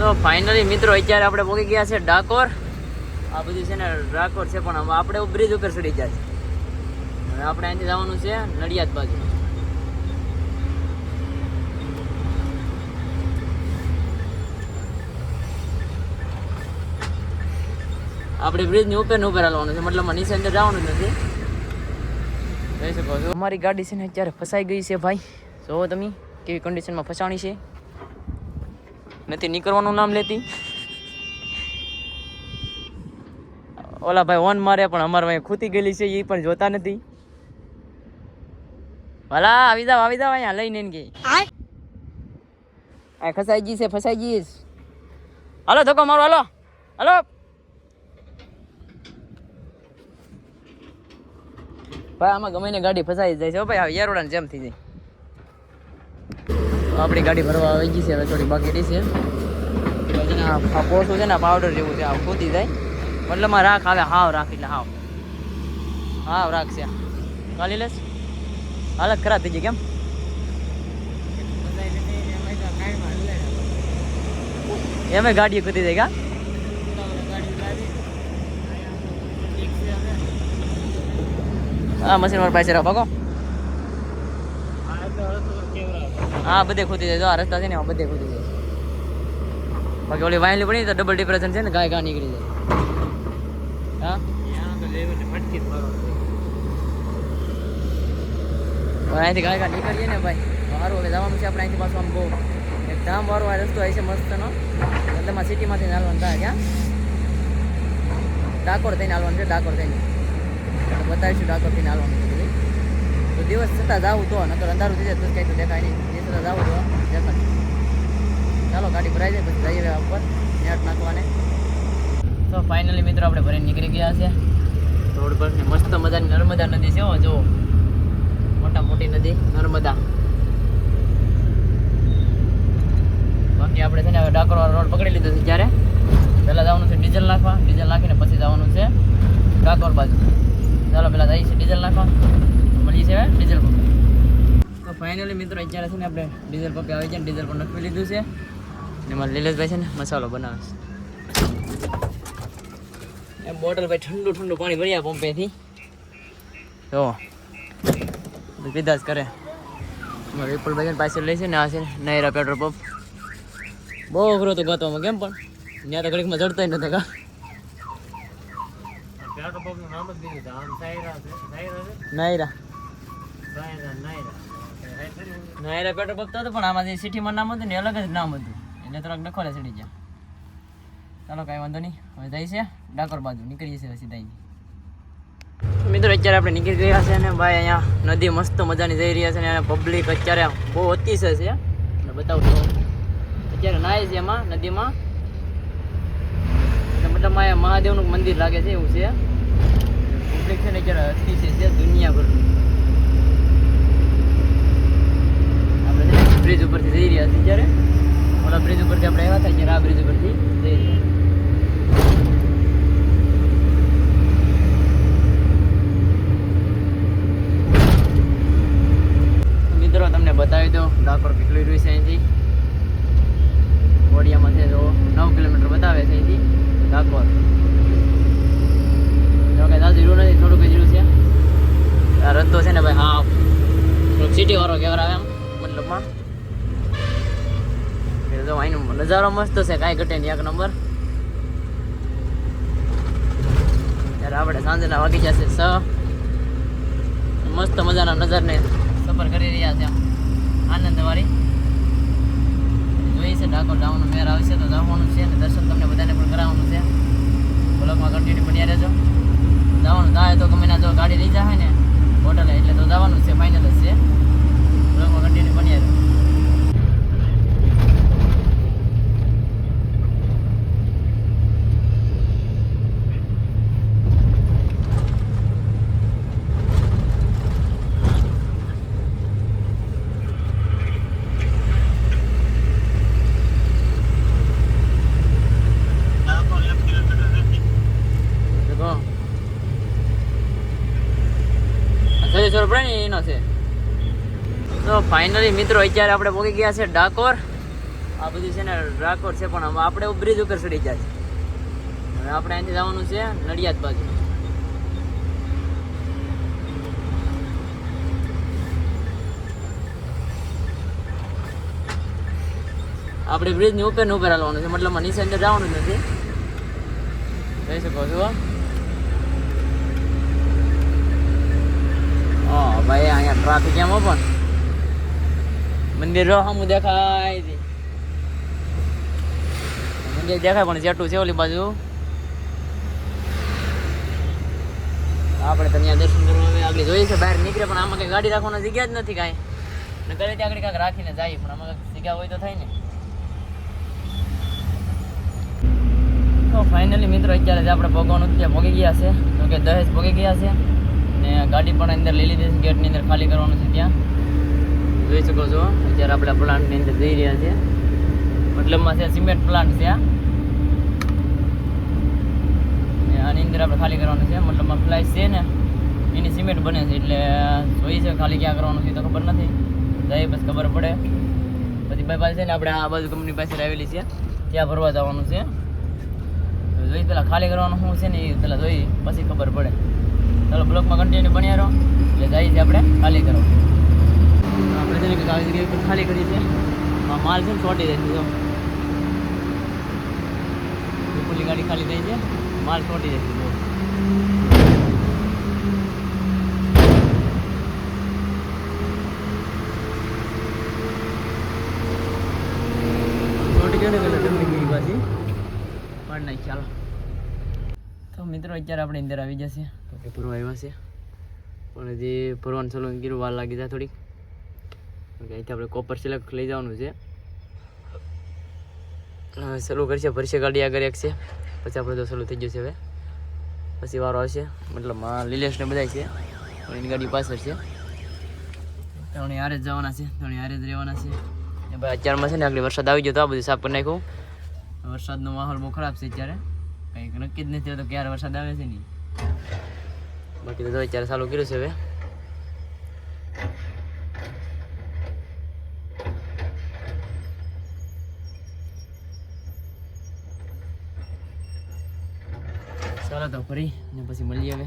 તો ફાઇનલી મિત્રો, અત્યારે આપણે પહોંચી ગયા છે ડાકોર. આ બધું છે ને ડાકોર છે, પણ આપણે બ્રિજ ઉપર ચડી જાય છે. હવે આપણે અહીંથી જવાનું છે નડિયાદ બાજુ. આપણે બ્રિજની ઉપર ને ઉપર હાલવાનું છે, મતલબ નીચે અંદર જવાનું નથી. જોઈ શકો છો. અમારી ગાડી છે ને અત્યારે ફસાઈ ગઈ છે ભાઈ. જોવો તમે કેવી કન્ડિશનમાં ફસાણી છે. નથી નીકળવાનું નામ લેતી. ઓલા ભાઈ ઓન મારે પણ અમારે ભાઈ ખૂતી ગયેલી છે એ પણ જોતા નથી. ભલા આવી જાવ આવી જાવ અહીંયા લઈને કે આ ફસાઈ ગઈ છે ફસાઈ ગઈ હાલો ધક્કો મારો હાલો. હાલો. ભાઈ આમાં ગમે ને ગાડી ફસાઈ જાય છે ભાઈ યારોડા જેમ થઈ જાય. આપણી ગાડી ભરવા આવી ગઈ છે, હવે થોડી બાકી રહી છે. પછી આ કોસું છે ને પાવડર જેવું છે, આ ખોતી જાય. મતલબમાં રાખ આવે હાવ રાખ એટલે હાવ. હાવ રાખ છે કાલી લેસ હાલત ખરાબ થઈ ગઈ કેમ? એમે ગાડીઓ કૂદી જાય કા? હા મશીન મારા પાસે રાખો હા, બધે ખોદી જાય. જો આ રસ્તા છે ને બધે ખોદી જાય. બાકી ઓલી વાયલી પડી તો ડબલ ડિપ્રેશન છે ને, ગાય ગા નીકળી જાય. અહીંથી ગાય ગા નીકળીએ ને ભાઈ સારું. હવે જવાનું છે આપણે અહીંથી પાછું આમ બહુ. એક ધામ આ રસ્તો આવી છે મસ્તનો. મતલબ સિટીમાંથી હાલવાનું થાય, ક્યાં? ડાકોર થઈને હાલવાનું છે, ડાકોર થઈને. બતાવીશું ડાકોર થઈને હાલવાનું છે તો દિવસ છતાં જાવું તો, નકર અંધારું થઈ જાય, તો કંઈ તો દેખાય નહીં. દિવસ જાવ જાવું જતા ચાલો, ગાડી ભરાઈ જાય, પછી જઈએ ઉપર. નેટ નાખવાને. તો ફાઇનલી મિત્રો, આપણે ભરીને નીકળી ગયા છે રોડ પર. મસ્ત મજાની નર્મદા નદી છે જો મોટા મોટી નદી, નર્મદા. બાકી આપણે છે ને હવે ડાકોરવાળો રોડ પકડી લીધો છે જ્યારે. પહેલાં જવાનું છે ડીઝલ નાખવા, ડીઝલ નાખીને પછી જવાનું છે ડાકોર બાજુ. ચાલો, પહેલાં જઈએ છીએ ડીઝલ નાખવા. મળીએ છે હવે ડીઝલ પંપે ફાઇનલી મિત્રો અત્યારે છે ને આપણે ડીઝલ પંપે આવી છે ડીઝલ પણ નખવી લીધું છે. ને મારા લીલેશભાઈ છે ને મસાલો બનાવે છે. એમ બોટલ ભાઈ ઠંડુ ઠંડુ પાણી ભર્યા પંપેથી. જો પીધા જ કરે. મારા વિપુલભાઈ પાસે લે છે ને આ છે નૈરા પેટ્રોલ પંપ. બહુ અઘરો તો ગતવામાં કેમ પણ. ત્યાં તો ઘડીકમાં જડતા નથી કા. નાયરા. નાયરા. પેટ્રોલ પંપ તો પણ આમાં જે સિટીમાં નામ હતું ને અલગ જ નામ હતું. એટલે થોડાક ડખોલે ચડી ગયા. ચાલો, કાંઈ વાંધો નહીં. હવે જાય છે, ડાકોર બાજુ. નીકળીએ છીએ સીધા મિત્રો, અત્યારે આપણે નીકળી ગયા છે અને ભાઈ, અહીંયા નદી મસ્ત મજાની જઈ રહ્યા છે અને પબ્લિક અત્યારે બહુ અતિશય છે. અને બતાવું તો અત્યારે નાય છે એમાં, નદીમાં. એટલે મતલબ અહીંયા મહાદેવનું મંદિર લાગે છે એવું છે. પબ્લિક છે ને, અત્યારે અતિશય છે, દુનિયાભરનું આપણે છે ને બ્રિજ ઉપરથી જ્યારે ઓલા બ્રિજ ઉપરથી આપણે આવ્યા હતા ત્યારે આ બ્રિજ ઉપરથી જઈ રહ્યા મિત્રો, તમને બતાવી દો ડાકોર કેટલું રહ્યું છે અહીંથી? વડિયામાં છે તો નવ કિલોમીટર બતાવે છે અહીંથી, ડાકોર. જો કે દાદા રહ્યું નથી, થોડુંક જ રહ્યું છે. આ રસ્તો છે ને ભાઈ, હા. સિટી વાળો કહેવાય એમ, મતલબમાં. એ જો અહીંનો નજારો મસ્ત છે. કાંઈ ઘટે નહીં. એક નંબર. ત્યારે આપણે સાંજના વાગી જશે છ મસ્ત મજાના નજરને સફર કરી રહ્યા છે. આનંદવાળી. જોઈએ છે ડાકોર જવાનું મેર આવશે તો જવાનું છે અને દર્શન તમને બધાને પણ કરાવવાનું છે. બ્લોગમાં કન્ટિન્યુ બન્યા રહેજો. જવાનું થાય તો ગમે ના જો ગાડી લઈ જાય ને. હોટલે એટલે તો જવાનું છે. ફાઇનલ જ છે. બ્લોગમાં કન્ટિન્યુ બન્યા રહેજો દેખો સજેશ્વર પડે ને એનો છે તો ફાઇનલી મિત્રો, અત્યારે આપણે પહોંચી ગયા છે ડાકોર. આ બધું છે ને ડાકોર છે, પણ આપણે બ્રિજ ઉપર ચડી જાય હવે આપણે અહીંથી જવાનું છે નડિયાદ બાજુ. આપણે બ્રિજની ઉપર ને ઉપર હાલવાનું છે, મતલબ નીચે અંદર જવાનું નથી. જઈ શકો છો. હા, ભાઈ, અહીંયા ટ્રાફિક એમ પણ. મંદિર સામું દેખાય મંદિર દેખાય, પણ જેટલું છે ઓલી બાજુ. આપણે ત્યાં દર્શન કરવા આગળ જોઈએ છે, બહાર નીકળે, પણ આમાં કઈ ગાડી રાખવાની જગ્યા જ નથી કાંઈ. ને કરે ત્યાં આગળ કાંઈક રાખીને જાય, પણ આમાં કાંઈક જગ્યા હોય તો થાય ને. તો ફાઇનલી મિત્રો, અત્યારે જે આપણે ભોગવાનું ત્યાં ભોગી ગયા છે. તો કે દહેજ ભોગી ગયા છે. ને ગાડી પણ અંદર લઈ લીધી છે, ગેટની અંદર ખાલી કરવાનું છે ત્યાં. જોઈ શકો છો. અત્યારે આપણા પ્લાન્ટની અંદર જઈ રહ્યા છે મતલબમાં છે સિમેન્ટ પ્લાન્ટ છે આની અંદર આપણે ખાલી કરવાનું છે. મતલબમાં ફ્લાઇસ છે ને, એની સિમેન્ટ બને છે. એટલે જોઈ છે ખાલી ક્યાં કરવાનું છે તો ખબર નથી. જાય બસ ખબર પડે. પછી ભાઈ પાસે છે ને આપણે આ બાજુ કંપની પાસે આવેલી છે. ત્યાં ભરવા જવાનું છે. જોઈ પેલા ખાલી કરવાનું શું છે ને એ પેલા જોઈ. પછી ખબર પડે. ચાલો બ્લોકમાં કન્ટિન્યુ બન્યા રહો. એટલે જઈએ છીએ આપણે ખાલી કરવા આપણે કંઈક આવી જગ્યાએ ખાલી કરી છે માલ છે ને જાય છે જો. ઉપરની ગાડી ખાલી થઈ છે, માલ જાય છે જો. ચોટી ગયો ને પેલા ડમરી ગઈ પાછી. પાડ નાખી ચાલો. તો મિત્રો, અત્યારે આપણે અંદર આવી જશે. ભરવા આવ્યા છે. પણ હજી ભરવાનું ચાલુ કીધું વાર લાગી જાય થોડીક. અહીંથી આપણે કોપર સિલેક્ટ લઈ જવાનું છે. સલું કરશે, ભરશે ગાડી આગળ એક છે. પછી આપણે તો સલું થઈ જશે હવે. પછી વારો આવશે. મતલબ લીલેશ ને બધા છે. એની ગાડી પાછળ છે. ત્રણે હારે જ જવાના છે. ત્રણે હારે જ રહેવાના છે. ભાઈ અત્યારમાં છે ને આગળ વરસાદ આવી ગયો તો આ બધું સાફ કરી નાખ્યું. વરસાદનો માહોલ બહુ ખરાબ છે અત્યારે. કંઈક નક્કી જ નથી તો ક્યારે વરસાદ આવે છે નહીં. બાકી તો અત્યારે ચાલુ કર્યું છે હવે. ચાલો તો ફરી ને પછી મળીએ હવે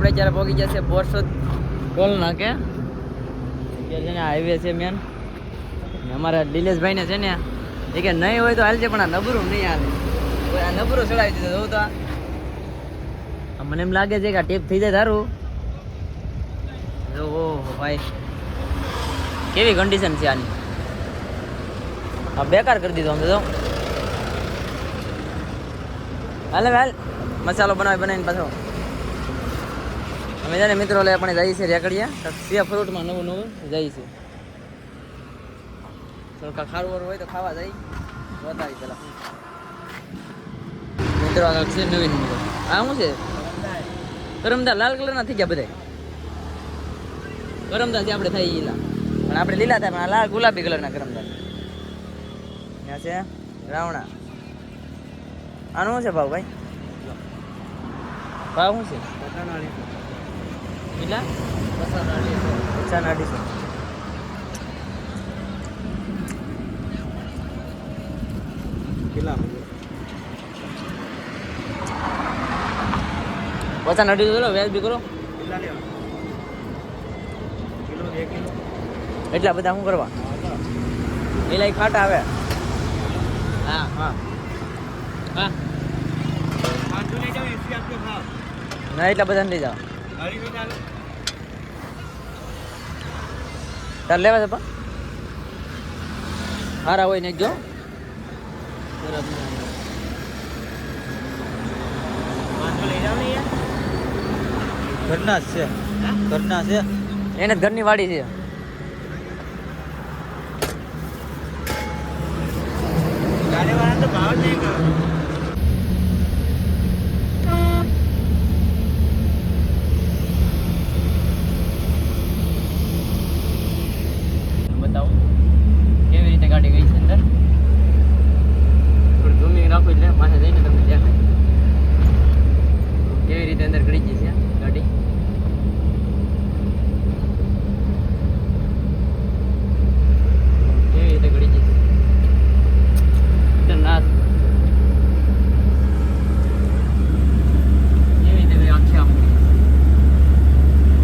આપણે જ્યારે પહોંચી જશે બોરસદ નાકે અત્યારે છે ને હાઈવે છે મેન અમારા દિલેશભાઈને છે ને, એ કે નહીં હોય તો હાલશે પણ આ નબરું નહીં હાલે. આ નબરું ચડાવી દીધો જોઉં તો મને એમ લાગે છે કે આ ટેપ થઈ જાય તારું. ઓહો, ભાઈ. કેવી કન્ડિશન છે આની? આ બેકાર કરી દીધો અમે તો હાલે, હાલ. મસાલો બનાવી, બનાવીને પાછો. અમે જાણે મિત્રો લે આપણે જઈએ છીએ રેકડિયા. સિયા ફ્રૂટમાં નવું નવું જઈએ છીએ. થોડું ખારું હોય તો ખાવા જઈ બતાવી પેલા. મિત્રો, આ છે નવીન મિત્રો. આ શું છે? કરમદા લાલ કલરના થઈ ગયા બધા કરમદા જે આપણે થઈ ગયેલા પણ આપણે લીલા થાય, પણ લાલ ગુલાબી કલરના કરમદા ત્યાં છે રાવણા. આનું શું છે ભાવ ભાઈ? ભાવ શું છે? કેટલા પચાસ અઢીસો પચાસ અઢીસો ચલો વ્યાજ બી કરો એટલા બધા શું કરવા એલા ખાટા આવે હા હા હા ના એટલા બધા લઈ જાઓ તાર લેવા છે પણ? હારા હોય ને જો. ઘરના જ છે. ઘરના છે. એને ઘરની વાડી છે. ગાડીવાળા તો ભાવ જ નહીં કરે બતાવો કેવી રીતે ગાડી ગઈ છે અંદર થોડી ઝૂમિંગ રાખો એટલે પાસે જઈને તમને દેખાય કેવી રીતે અંદર ગળી ગઈ છે ગાડી કેવી રીતે ગળી ગઈ છે ખતરનાક કેવી રીતે ભાઈ આખી આમ તો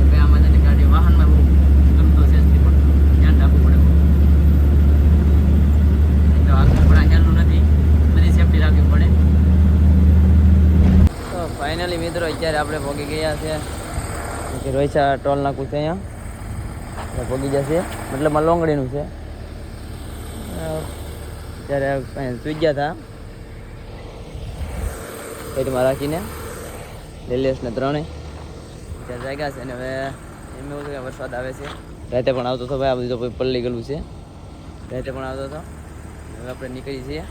ભાઈ આમાં છે ને ગાડી વાહનમાં બહુ ગમતો છે જ પણ ધ્યાન રાખવું પડે બહુ. નહીં તો આગળ પણ આ હેલું નથી બધી સેફટી રાખવી પડે તો ફાઇનલી મિત્રો ગયા છે. રોહિસા ટોલ નાખું છે અહીંયા. પહોંચી જશે મતલબ લોંગડીનું છે. ત્યારે સુઈ ગયા હતા. પેટમાં રાખીને. લેલેસ ને ત્રણેય. ત્યાં જાગ્યા છે અને હવે એમ એવું કે વરસાદ આવે છે. રાતે પણ આવતો હતો ભાઈ, આ બધું તો પલ્લી ગયેલું છે. રાતે પણ આવતો હતો. હવે આપણે નીકળી છીએ.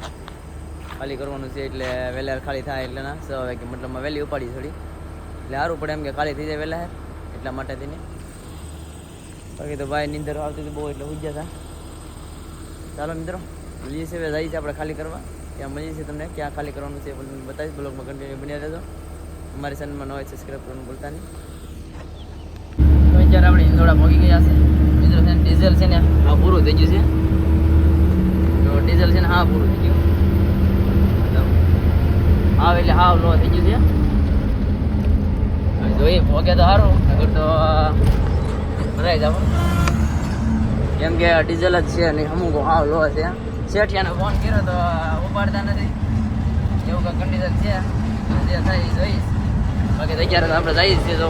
ખાલી કરવાનું છે એટલે વહેલા ખાલી થાય એટલે ના સો વાગે. મતલબમાં વહેલી ઉપાડી થોડી. એટલે સારું પડે એમ કે ખાલી થઈ જાય વહેલા એટલા માટે થઈને બાકી તો ભાઈ નીંદર આવતી હતી બહુ, એટલે ઉઈ ગયા હતા ચાલો મિત્રો, મળીએ છીએ જઈએ છીએ આપણે ખાલી કરવા. ત્યાં મળીએ છીએ તમને, ક્યાં ખાલી કરવાનું છે પણ બતાવીશ. બ્લોગમાં કન્ટિન્યુ બન્યા રહેજો. અમારી ચેનલમાં નવા સબસ્ક્રાઈબ કરવાનું ભૂલતા નહીં. તો અત્યારે આપણે ઇન્દોડા પહોંચી ગયા છે. મિત્રો છે ડીઝલ છે ને હા પૂરું થઈ ગયું છે. તો ડીઝલ છે ને હા પૂરું થઈ ગયું. હા એટલે હાવ લો થઈ ગયું છે. જોઈએ પહોંચ્યા તો સારું નગર તો ભરાઈ જાવ કેમ કે ડીઝલ જ છે નહીં અમુક હાવ લો છે. શેઠિયાને ફોન કર્યો તો ઉપાડતા નથી. એવું કંઈ કન્ડિશન છે? જે થાય, જોઈશ. બાકી અત્યારે તો આપણે જઈએ છીએ તો.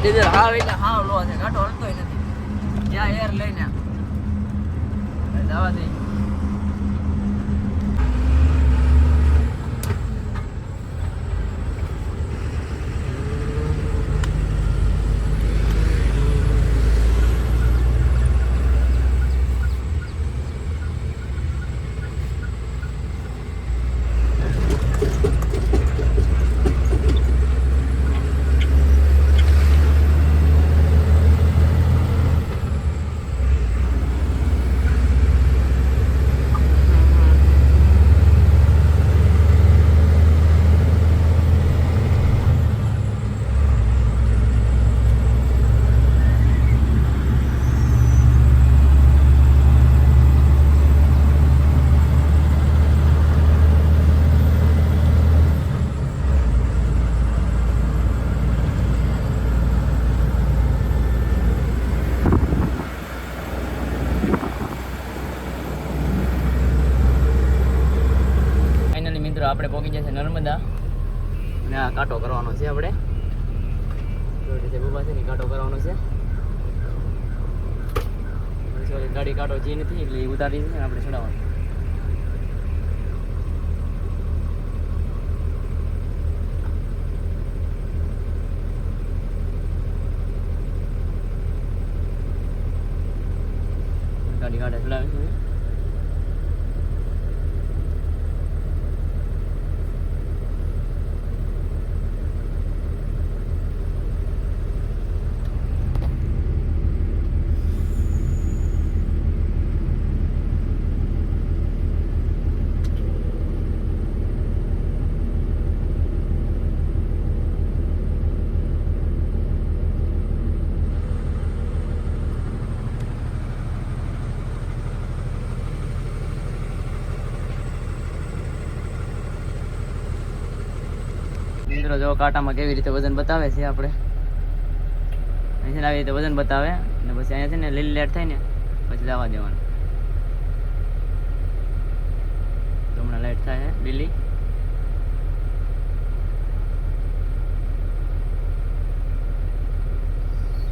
ડીઝલ હાવ એટલે હાવ લો છે. ઘાટો હલતો નથી. જ્યાં એર લઈને. જવા દઈ પહોંચી જશે નર્મદા. અને આ કાંટો કરવાનો છે આપણે. ને, કાંટો કરવાનો છે. ગાડી કાંટો જે નથી એટલે એ ઉતારી છે ને આપણે ચડાવવાનું. ગાડી કાંટે ચડાવે મિત્રો જો કાંટામાં કેવી રીતે વજન બતાવે છે આપણે. અહીંથી આવી રીતે વજન બતાવે અને પછી અહીંયા છે ને લીલી લેટ થાય ને પછી જવા દેવાનું. તો હમણાં લાઈટ થાય લીલી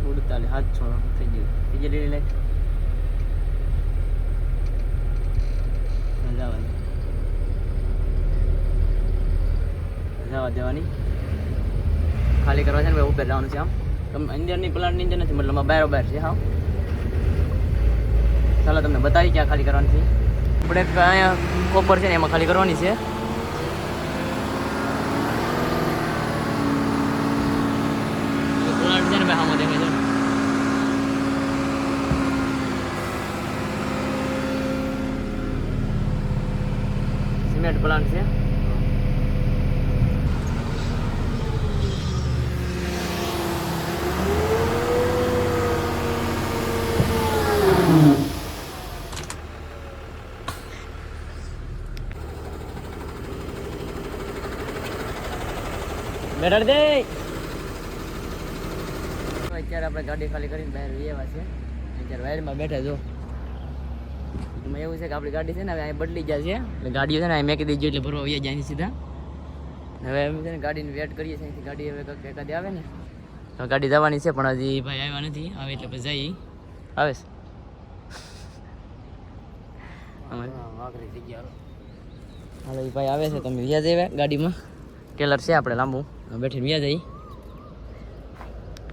સુડતાલીસ સાતસો થઈ ગયું. ગઈ લીલી દે. જવા દેવાની. ખાલી કરવા છે ને ઉપર જવાનું છે આમ. તમે અંદરની પ્લાન્ટની અંદર નથી, મતલબ બહાર બહાર છે, હા. ચાલો, તમને બતાવી ક્યાં ખાલી કરવાની છે. આપણે અહીંયા કોપર છે ને, એમાં ખાલી કરવાની છે. સિમેન્ટ પ્લાન્ટ છે. બેઠાડ દે. અત્યારે આપણે ગાડી ખાલી કરીને બહાર વ્યવા છે. અત્યારે વાયરમાં બેઠા જો એમાં એવું છે કે આપણી ગાડી છે ને હવે અહીં બદલી જાય છે. એટલે ગાડીઓ છે ને અહીં મેકી દીધી એટલે ભરવા વ્યા જાય સીધા. હવે એમ છે ને ગાડીની વેટ કરીએ છીએ. ગાડી હવે એકાદી આવે ને. તો ગાડી જવાની છે, પણ હજી ભાઈ આવ્યા નથી. આવે એટલે પછી જઈ આવે છે. હાલો, એ ભાઈ આવે છે. તમે વ્યા જઈએ ગાડીમાં. ટેલર છે આપણે લાંબુ. બેઠીને વ્યા જઈ.